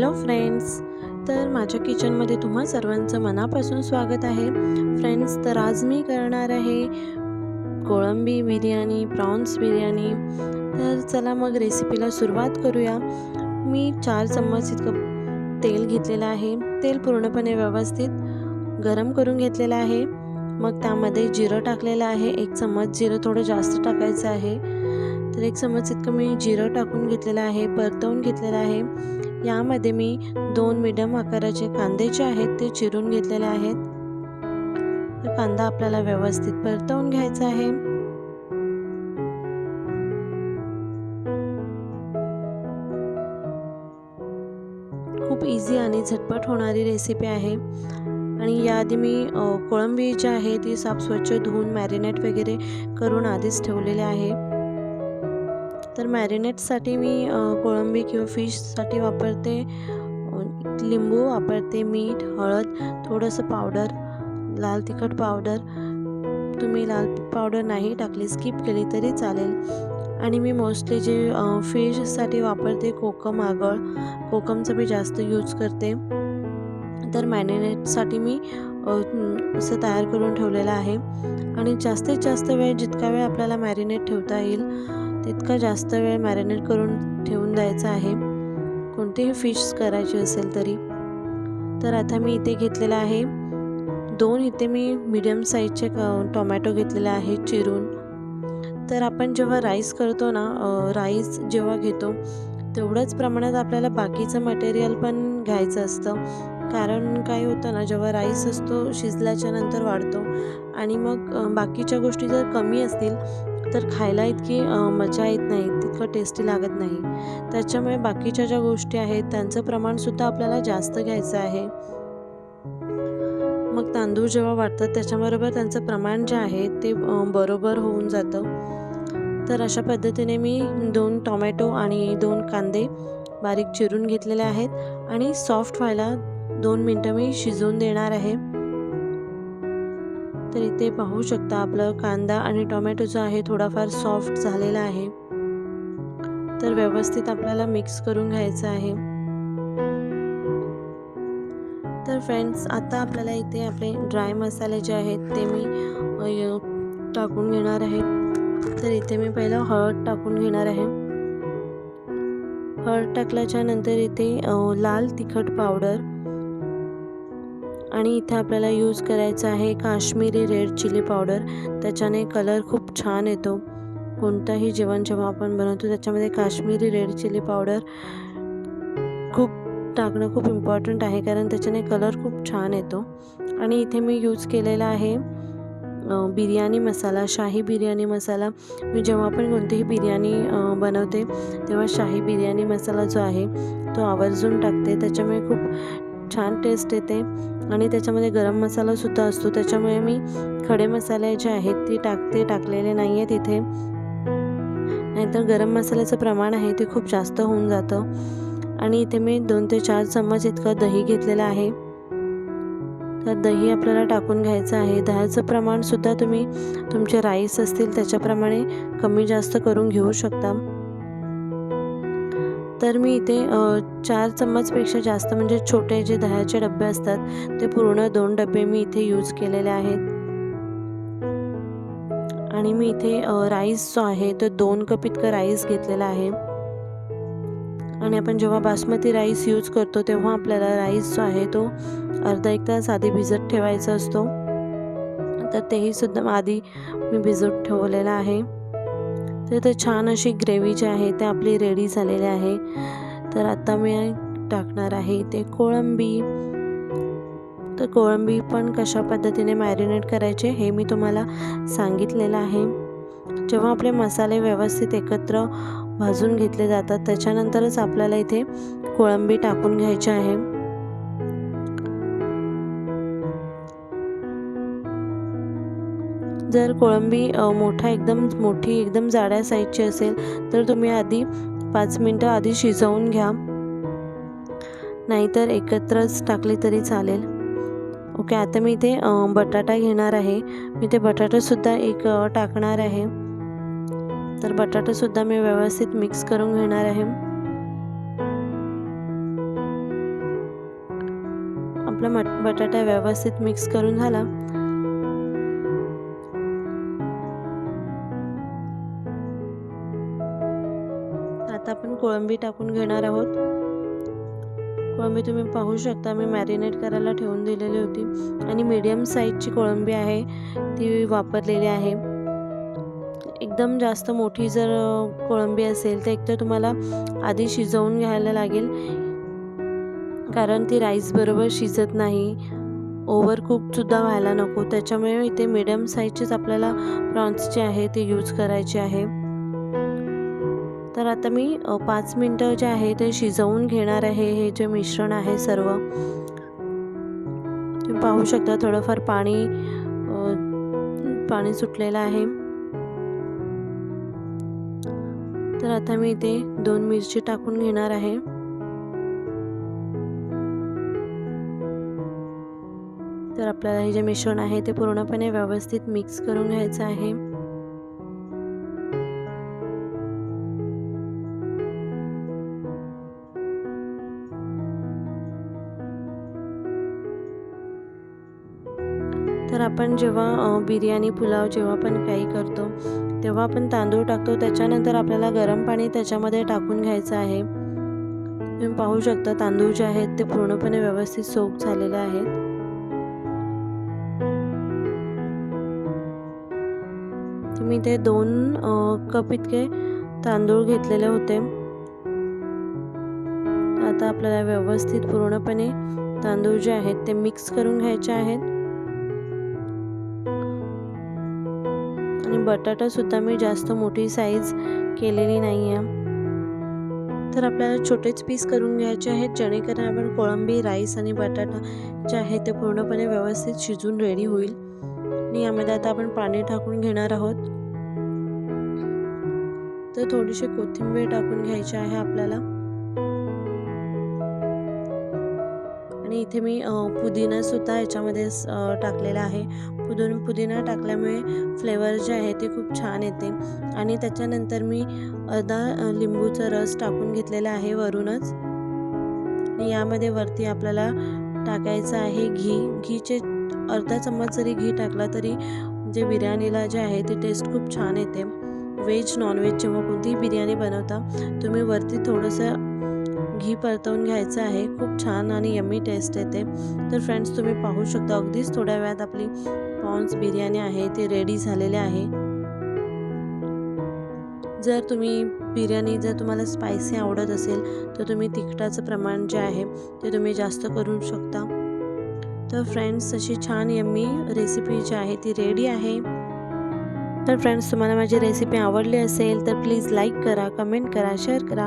Hello friends तर माझ्या किचनमध्ये तुम्हा सर्वांचं मनापासून स्वागत आहे. फ्रेंड्स तर आज मी करणार आहे कोळंबी बिर्याणी प्रॉन्स बिर्याणी. तर चला मग रेसिपीला सुरुवात करूया. मी चार चम्मच इतकं तेल घेतलेलं आहे. तेल पूर्णपणे व्यवस्थित गरम करून घेतलेलं आहे. मग त्यामध्ये जिरं टाकलेलं आहे. एक चम्मच जिरं थोडं जास्त टाकायचं आहे. तर एक चम्मच इतकं मी जिरं टाकून घेतलेलं आहे परतवून घेतलेलं आहे. यामध्ये मी दोन मिडम आकाराचे कांदे जे आहेत ते चिरून घेतलेले आहेत. तर कांदा आपल्याला व्यवस्थित परतवून घ्यायचा आहे. खूप इझी आणि झटपट होणारी रेसिपी आहे. आणि याआधी मी कोळंबी जी आहे ती साफ स्वच्छ धुवून मॅरिनेट वगैरे करून आधीच ठेवलेले आहे. तर मॅरिनेटसाठी मी कोळंबी किंवा फिशसाठी वापरते. लिंबू वापरते मीठ हळद थोडंसं पावडर लाल तिखट पावडर. तुम्ही लाल पावडर नाही टाकली स्किप केली तरी चालेल. आणि मी मोस्टली जे फिशसाठी वापरते कोकम आगळ. कोकमचं मी जास्त यूज करते. तर मॅरिनेटसाठी मी असं तयार करून ठेवलेलं आहे. आणि जास्तीत जास्त वेळ जितका वेळ आपल्याला मॅरिनेट ठेवता येईल तितका जास्त वेळ मॅरिनेट करून ठेवून द्यायचा आहे. कोणतीही फिश करायची असेल तरी. तर आता मी इथे घेतलेलं आहे. दोन इथे मी मीडियम साईजचे टोमॅटो घेतलेले आहे चिरून. तर आपण जेव्हा राईस करतो ना राईस जेव्हा घेतो तेवढंच प्रमाणात आपल्याला बाकीचं मटेरियल पण घ्यायचं असतं. कारण काय होतं ना जेव्हा राईस असतो शिजल्याच्या नंतर वाढतो. आणि मग बाकीच्या गोष्टी जर कमी असतील तर खायला इतकी मजा येत नाही तितकं टेस्टी लागत नाही. त्याच्यामुळे बाकीच्या ज्या गोष्टी आहेत त्यांचं प्रमाणसुद्धा आपल्याला जास्त घ्यायचं आहे. मग तांदूळ जेव्हा वाटतात त्याच्याबरोबर त्यांचं प्रमाण जे आहे ते बरोबर होऊन जातं. तर अशा पद्धतीने मी दोन टोमॅटो आणि दोन कांदे बारीक चिरून घेतलेले आहेत आणि सॉफ्ट व्हायला दोन मिनटं मी शिजवून देणार आहे. तर इथे पाहू शकता आपलं कांदा आणि टोमॅटो जो आहे थोडाफार सॉफ्ट झालेला आहे. तर व्यवस्थित आपल्याला मिक्स करून घ्यायचं आहे. तर फ्रेंड्स आता आपल्याला इथे आपले ड्राय मसाले जे आहेत ते मी टाकून घेणार आहे. तर इथे मी पहिलं हळद टाकून घेणार आहे. हळद टाकल्याच्या नंतर इथे लाल तिखट पावडर आणि इथे आपल्याला यूज करायचं आहे काश्मीरी रेड चिली पावडर त्याच्याने कलर खूप छान येतो. कोणतंही जेवण जेव्हा आपण बनवतो त्याच्यामध्ये काश्मीरी रेड चिली पावडर खूप टाकणं खूप इम्पॉर्टंट आहे कारण त्याच्याने कलर खूप छान येतो. आणि इथे मी यूज केलेला आहे बिर्याणी मसाला शाही बिर्याणी मसाला. मी जेव्हा पण कोणतीही बिर्याणी बनवते तेव्हा शाही बिर्याणी मसाला जो आहे तो आवर्जून टाकते. त्याच्यामुळे खूप छान टेस्ट येते. आणि त्याच्यामध्ये गरम मसालासुद्धा असतो. त्याच्यामुळे मी खडे मसाले जे आहेत ती टाकते टाकलेले नाही आहेत इथे. नाहीतर गरम मसाल्याचं प्रमाण आहे ते खूप जास्त होऊन जातं. आणि इथे मी दोन ते चार चम्मच इतकं दही घेतलेलं आहे. तर दही आपल्याला टाकून घ्यायचं आहे. दह्याचं प्रमाणसुद्धा तुम्ही तुमचे राईस असतील त्याच्याप्रमाणे कमी जास्त करून घेऊ शकता. तर मी इथे चार चम्मचपेक्षा जास्त म्हणजे छोटे जे दह्याचे डबे असतात ते पूर्ण दोन डबे मी इथे यूज केलेले आहेत. आणि मी इथे राईस जो आहे तो दोन कप इतकं राईस घेतलेला आहे. आणि आपण जेव्हा बासमती राईस यूज करतो तेव्हा आपल्याला राईस जो आहे तो अर्धा एक तास आधी भिजत ठेवायचा असतो. तर तेही सुद्धा आधी मी भिजत ठेवलेला आहे. तर इथं छान अशी ग्रेव्ही जी आहे ते आपली रेडी झालेली आहे. तर आता मी टाकणार आहे ते कोळंबी. तर कोळंबी पण कशा पद्धतीने मॅरिनेट करायचे हे मी तुम्हाला सांगितलेलं आहे. जेव्हा आपले मसाले व्यवस्थित एकत्र भाजून घेतले जातात त्याच्यानंतरच आपल्याला इथे कोळंबी टाकून घ्यायची आहे. जर कोळंबी मोठा एकदम मोठी एकदम जाड्या साईजची असेल तर तुम्ही आधी पाच मिनटं आधी शिजवून घ्या. नाहीतर एकत्रच टाकली तरी चालेल. ओके आता मी इथे बटाटा घेणार आहे. मी ते बटाटासुद्धा एक टाकणार आहे. तर बटाटासुद्धा मी व्यवस्थित मिक्स करून घेणार आहे. आपला मट बटाटा व्यवस्थित मिक्स करून झाला. कोळंबी टाकून घेणार आहोत. कोळंबी तुम्ही पाहू शकता मी मॅरिनेट करायला ठेवून दिलेली होती. आणि मीडियम साईजची कोळंबी आहे ती वापरलेली आहे. एकदम जास्त मोठी जर कोळंबी असेल तर एकतर तुम्हाला आधी शिजवून घ्यायला लागेल. कारण ती राईस बरोबर शिजत नाही. ओव्हर व्हायला नको. त्याच्यामुळे इथे मिडियम साईजचेच आपल्याला प्रॉन्स जे आहे ते यूज करायचे आहे. तर आता मी पाच मिनटं जे आहे ते शिजवून घेणार आहे. हे जे मिश्रण आहे सर्व तुम्ही पाहू शकता थोडंफार पाणी पाणी सुटलेलं आहे. तर आता मी इथे दोन मिरची टाकून घेणार आहे. तर आपल्याला हे जे मिश्रण आहे ते पूर्णपणे व्यवस्थित मिक्स करून घ्यायचं आहे. तर आपण जेव्हा बिर्याणी पुलाव जेव्हा पण काही करतो तेव्हा आपण तांदूळ टाकतो. त्याच्यानंतर आपल्याला गरम पाणी त्याच्यामध्ये टाकून घ्यायचं आहे. तुम्ही पाहू शकता तांदूळ जे आहेत ते पूर्णपणे व्यवस्थित सोप झालेले आहेत. मी ते दोन कप इतके तांदूळ घेतलेले होते. आता आपल्याला व्यवस्थित पूर्णपणे तांदूळ जे आहेत ते मिक्स करून घ्यायचे आहेत. आणि बटाटासुद्धा मी जास्त मोठी साईज केलेली नाही आहे तर आपल्याला छोटेच पीस करून घ्यायचे आहेत जेणेकरून आपण कोळंबी राईस आणि बटाटा जे आहे ते पूर्णपणे व्यवस्थित शिजून रेडी होईल. आणि यामध्ये आता आपण पाणी टाकून घेणार आहोत. तर थोडीशी कोथिंबीर टाकून घ्यायची आहे आपल्याला. आणि इथे मी पुदिना सुद्धा याच्यामध्ये टाकलेला आहे. पुदून पुदिना टाकल्यामुळे फ्लेवर जे आहे ते खूप छान येते. आणि त्याच्यानंतर मी अर्धा लिंबूचा रस टाकून घेतलेला आहे वरूनच. यामध्ये वरती आपल्याला टाकायचं आहे घी. घीचे अर्धा चम्मच जरी घी टाकला तरी जे बिर्याणीला जे आहे ते टेस्ट खूप छान येते. व्हेज नॉनव्हेज जेव्हा कोणतीही बिर्याणी बनवता तुम्ही वरती थोडंसं घी परतवून घ्यायचं आहे. खूप छान आणि यम्मी टेस्ट येते तर फ्रेंड्स तुम्ही पाहू शकता अगदीच थोड्या वेळात आपली पॉन्स बिर्याणी आहे ती रेडी झालेले आहे. जर तुम्ही बिर्याणी जर तुम्हाला स्पायसी आवडत असेल तर तुम्ही तिखटाचं प्रमाण जे आहे ते तुम्ही जास्त करू शकता. तर फ्रेंड्स अशी छान यम्मी रेसिपी जी आहे ती रेडी आहे. तर फ्रेंड्स तुम्हाला माझी रेसिपी आवडली असेल तर प्लीज लाईक करा कमेंट करा शेअर करा.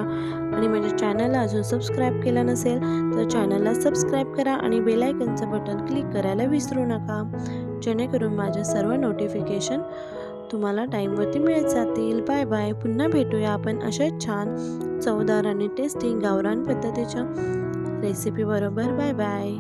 आणि माझ्या चॅनलला अजून सबस्क्राईब केलं नसेल तर चॅनलला सबस्क्राईब करा आणि बेलायकनचं बटन क्लिक करायला विसरू नका. जेणेकरून माझ्या सर्व नोटिफिकेशन तुम्हाला टाईमवरती मिळत जातील. बाय बाय पुन्हा भेटूया आपण अशाच छान चवदार आणि टेस्टी गावरान पद्धतीच्या रेसिपीबरोबर बाय बाय